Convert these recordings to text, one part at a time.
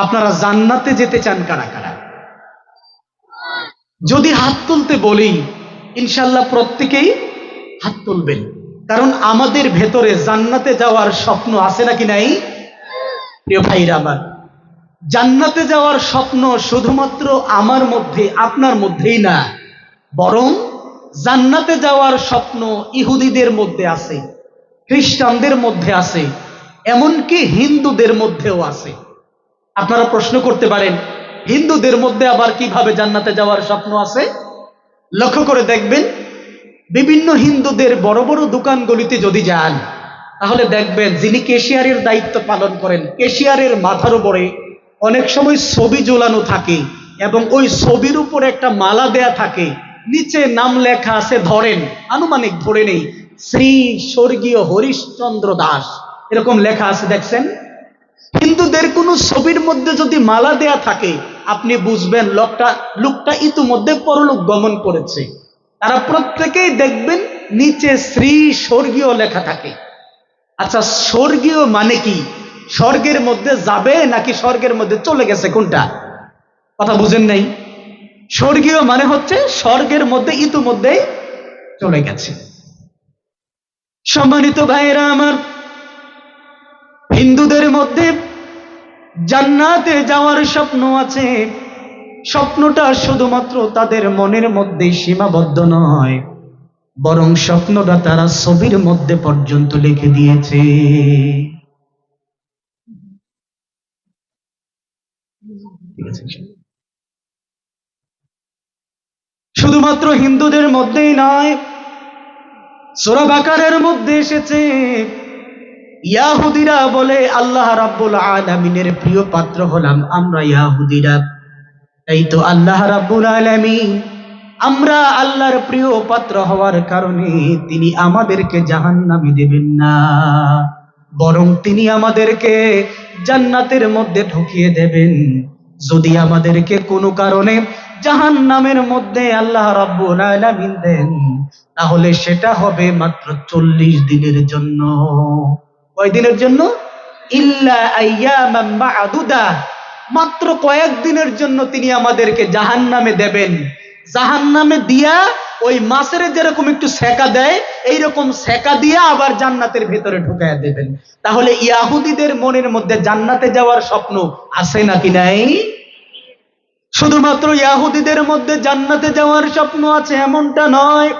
আপনারা জান্নাতে যেতে চান কারা কারা? যদি হাত তুলতে বলি, ইনশাল্লাহ প্রত্যেকেই হাত তুলবেন। কারণ আমাদের ভেতরে জান্নাতে যাওয়ার স্বপ্ন আছে নাকি নাই? প্রিয় ভাইরা আমার, জান্নাতে যাওয়ার স্বপ্ন শুধুমাত্র আমার মধ্যে, আপনার মধ্যেই না, বরং জান্নাতে যাওয়ার স্বপ্ন ইহুদিদের মধ্যে আছে, খ্রিস্টানদের মধ্যে আছে, এমনকি হিন্দুদের মধ্যেও আছে। আপনারা প্রশ্ন করতে পারেন, হিন্দুদের মধ্যে আবার কীভাবে জান্নাতে যাওয়ার স্বপ্ন আছে? লক্ষ্য করে দেখবেন, বিভিন্ন হিন্দুদের বড় বড় দোকানগুলিতে যদি যান, তাহলে দেখবেন যিনি কেশিয়ারের দায়িত্ব পালন করেন, কেশিয়ারের মাথার উপরে অনেক সময় ছবি ঝোলানো থাকে এবং ওই ছবির উপরে একটা মালা দেয়া থাকে। নিচে নাম লেখা আছে, ধরেন, আনুমানিক ধরে নেই, শ্রী স্বর্গীয় হরিশ্চন্দ্র দাস। এরকম লেখা আছে, দেখছেন? হিন্দুদের কোনো ছবির মধ্যে যদি মালা দেয়া থাকে, আপনি বুঝবেন লোকটা লোকটা ইতিমধ্যে পরলোক গমন করেছে। তারা প্রত্যেকেই দেখবেন নিচে শ্রী স্বর্গীয় লেখা থাকে। আচ্ছা স্বর্গীয় মানে কি? স্বর্গের মধ্যে যাবে নাকি স্বর্গের মধ্যে চলে গেছে, কোনটা? কথা বুঝেন নাই? স্বর্গীয় মানে হচ্ছে স্বর্গের মধ্যে ইতিমধ্যেই চলে গেছে। সম্মানিত ভাইয়েরা আমার হিন্দুদের মধ্যে জান্নাতে যাওয়ার স্বপ্ন আছে। স্বপ্নটা শুধুমাত্র তাদের মনের মধ্যে সীমাবদ্ধ নয়, বরং স্বপ্নটা তারা ছবির মধ্যে পর্যন্ত লিখে দিয়েছে। শুধুমাত্র হিন্দুদের মধ্যেই নয় সোরাবাকারের মধ্যে এসেছে। ইয়াহুদিরা বলে, আল্লাহ রাব্বুল আলামিনের প্রিয় পাত্র হলাম আমরা ইয়াহুদিরা। এই তো আল্লাহ রাব্বুল আলামিন। আমরা আল্লাহর প্রিয় পাত্র হওয়ার কারণে তিনি আমাদেরকে জাহান্নামে দেবেন না। বরং তিনি আমাদেরকে জান্নাতের মধ্যে ঢুকিয়ে দেবেন। যদি আমাদেরকে কোনো কারণে জাহান্নামের মধ্যে আল্লাহ রাব্বুল আলামিন দেন, তাহলে সেটা হবে মাত্র চল্লিশ দিনের জন্য। কয় দিনের জন্য? ইল্লা আইয়ামাম মা'দুদা মাত্র কয়েক দিনের জন্য তিনি আমাদেরকে জাহান্নামে দেবেন। জাহান্নামে দিয়া ওই মাছের যেরকম একটু সেকা দেয়, এইরকম সেকা দিয়া আবার জান্নাতের ভেতরে ঢুকাইয়া দেবেন। তাহলে ইয়াহুদিদের মনের মধ্যে জান্নাতে যাওয়ার স্বপ্ন আছে নাকি নাই? শুধুমাত্র ইয়াহুদিদের মধ্যে জান্নাতে যাওয়ার স্বপ্ন আছে, এমনটা নয়।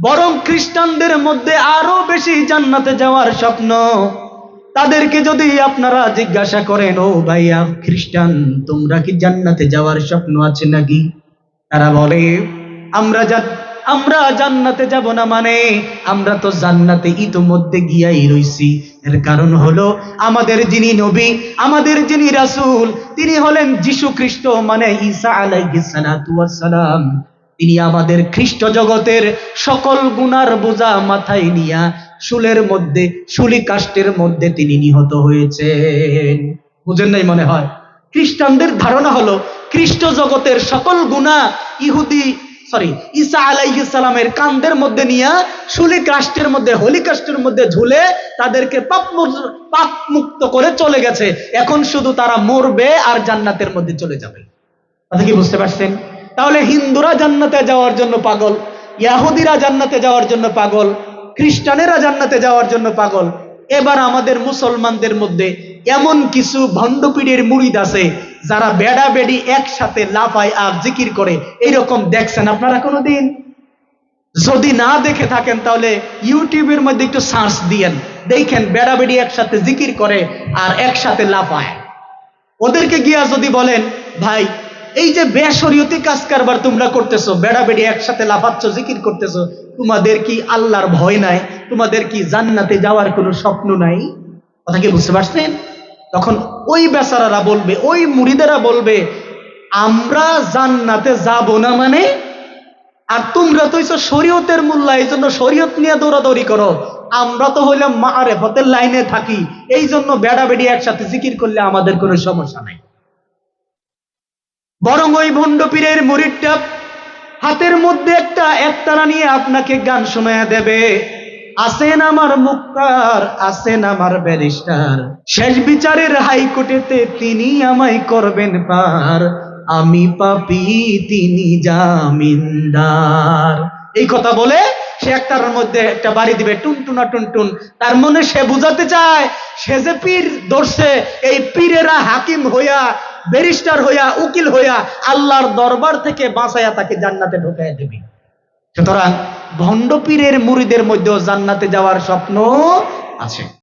বরং খ্রিস্টানদের মধ্যে আরও বেশি জান্নাতে যাওয়ার স্বপ্ন। তাদেরকে যদি আপনারা জিজ্ঞাসা করেন, ও ভাইয়া, খ্রিস্টান, তোমরা কি জান্নাতে যাওয়ার স্বপ্ন আছে নাকি? তারা বলে, আমরা যা, আমরা জান্নাতে যাব না মানে আমরা তো জান্নাতে ইতোমধ্যে গিয়াই রইছি। এর কারণ হলো, আমাদের যিনি নবী, আমাদের যিনি রাসূল, তিনি হলেন যীশু খ্রিস্ট মানে ঈসা আলাইহিস সালাতু ওয়াস সালাম। তিনি আমাদের খ্রিস্ট জগতের সকল গুনার বোঝা মাথায় নিয়া শুলের মধ্যে, শুলি কাষ্টের মধ্যে তিনি নিহত হয়েছেন। বুঝেন নাই মনে হয়? খ্রিস্টানদের ধারণা হলো, খ্রিস্ট জগতের সকল গুণা ইহুদি সরি ঈসা আলাইহিস সালামের কান্দের মধ্যে নিয়া, শুলি কাষ্টের মধ্যে, হলি কাষ্টের মধ্যে ঝুলে তাদেরকে পাপ পাপ মুক্ত করে চলে গেছে। এখন শুধু তারা মরবে আর জান্নাতের মধ্যে চলে যাবে। কথা কি বুঝতে পারছেন? তাহলে হিন্দুরা জান্নাতে যাওয়ার জন্য পাগল, ইয়াহুদিরা জান্নাতে যাওয়ার জন্য পাগল, খ্রিস্টানেরা জান্নাতে যাওয়ার জন্য পাগল। এবার আমাদের মুসলমানদের মধ্যে এমন কিছু ভণ্ডপীড়ের মুড়িদ আছে, যারা বেড়া বেড়ি একসাথে লাফায় আর জিকির করে। এইরকম দেখছেন আপনারা কোনোদিন? যদি না দেখে থাকেন তাহলে ইউটিউবের মধ্যে একটু সার্চ দিয়েন। দেখেন বেড়া বেড়ি একসাথে জিকির করে আর একসাথে লাফায়। ওদেরকে গিয়া যদি বলেন, ভাই এই যে বেসরিয়তি কাজ কারবার তোমরা করতেছো বেড়া বেড়ি একসাথে লাফাচ্ছ, জিকির করতেছো, তোমাদের কি আল্লাহর ভয় নাই? তোমাদের কি জান্নাতে যাওয়ার কোনো স্বপ্ন নাই? কথা কি বুঝতে পারছেন? তখন ওই বেচারারা বলবে, ওই মুড়িদেরা বলবে, আমরা জান্নাতে যাব না মানে? আর তোমরা তো হইছো শরীয়তের মূল্য এই জন্য শরীয়ত নিয়ে দৌড়াদৌড়ি করো। আমরা তো হইলাম মারেফতের লাইনে থাকি এই জন্য বেড়া বেড়ি একসাথে জিকির করলে আমাদের কোনো সমস্যা নাই। বরং ওই ভণ্ড পীরের মুরিদটা হাতের মধ্যে একটা একতারা নিয়ে আপনাকে গান শোনায়া দেবে। আছেন আমার মুক্তার আছেন আমার ব্যারিস্টার। শেষ বিচারের হাইকোর্টেতে তিনি আমায় করবেন পার। আমি পাপি, তিনি জামিনদার। এই কথা বলে সে একটার মধ্যে একটা বাড়ি দিবে, টুনটুনা টুনটুন। তার মনে সে বুঝাতে চায়, সে যে পীর ধরছে, এই পীরেরা হাকিম হইয়া ব্যারিস্টার হইয়া, উকিল হইয়া আল্লাহর দরবার থেকে বাঁচাইয়া তাকে জান্নাতে ঢুকাইয়া দেবে। সুতরাং ভণ্ডপীরের মুড়িদের মধ্যেও জান্নাতে যাওয়ার স্বপ্ন আছে।